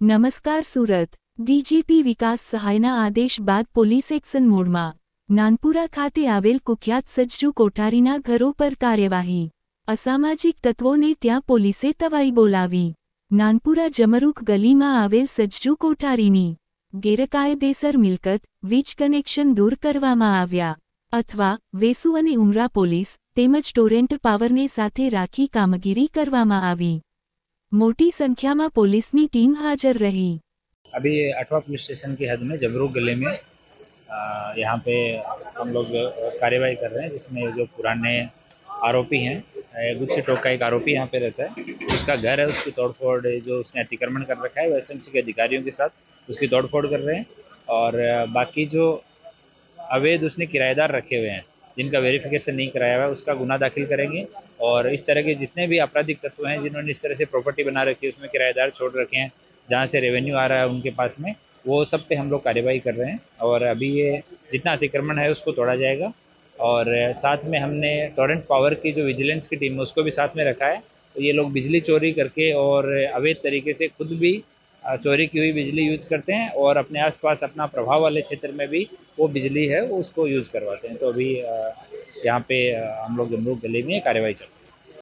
નમસ્કાર સુરત. ડીજીપી વિકાસ સહાયના આદેશ બાદ પોલીસ એક્શન મોડમાં નાનપુરા ખાતે આવેલ કુખ્યાત સજ્જુ કોઠારીના ઘરો પર કાર્યવાહી. અસામાજિક તત્વોને ત્યાં પોલીસે તવાઈ બોલાવી. નાનપુરા જમરૂખ ગલીમાં આવેલ સજ્જુ કોઠારીની ગેરકાયદેસર મિલકત, વીજ કનેક્શન દૂર કરવામાં આવ્યા. અથવા વેસુ અને ઉમરા પોલીસ તેમજ ટોરેન્ટ પાવરને સાથે રાખી કામગીરી કરવામાં આવી. मोटी संख्या में पुलिस की टीम हाजिर रही। अभी अठवा पुलिस स्टेशन की हद में जबरू गले में यहाँ पे हम लोग कार्यवाही कर रहे हैं, जिसमें जो पुराने आरोपी हैं गुच्छे टोक का एक आरोपी यहाँ पे रहता है। उसका घर है, उसकी तोड़फोड़ जो उसने अतिक्रमण कर रखा है वो एस के अधिकारियों के साथ उसकी तोड़फोड़ कर रहे हैं। और बाकी जो अवैध उसने किराएदार रखे हुए हैं जिनका वेरिफिकेशन नहीं कराया हुआ है, उसका गुना दाखिल करेंगे। और इस तरह के जितने भी आपराधिक तत्व हैं, जिन्होंने इस तरह से प्रॉपर्टी बना रखी है, उसमें किराएदार छोड़ रखे हैं, जहाँ से रेवेन्यू आ रहा है उनके पास में, वो सब पे हम लोग कार्यवाही कर रहे हैं। और अभी ये जितना अतिक्रमण है, उसको तोड़ा जाएगा। और साथ में हमने टोरेंट पावर की जो विजिलेंस की टीम है, उसको भी साथ में रखा है। तो ये लोग बिजली चोरी करके और अवैध तरीके से खुद भी चोरी की हुई बिजली यूज़ करते हैं और अपने आसपास अपना प्रभाव वाले क्षेत्र में भी वो बिजली है उसको यूज़ करवाते हैं। तो अभी यहाँ पे हम लोग जमरूक गली में कार्रवाई चल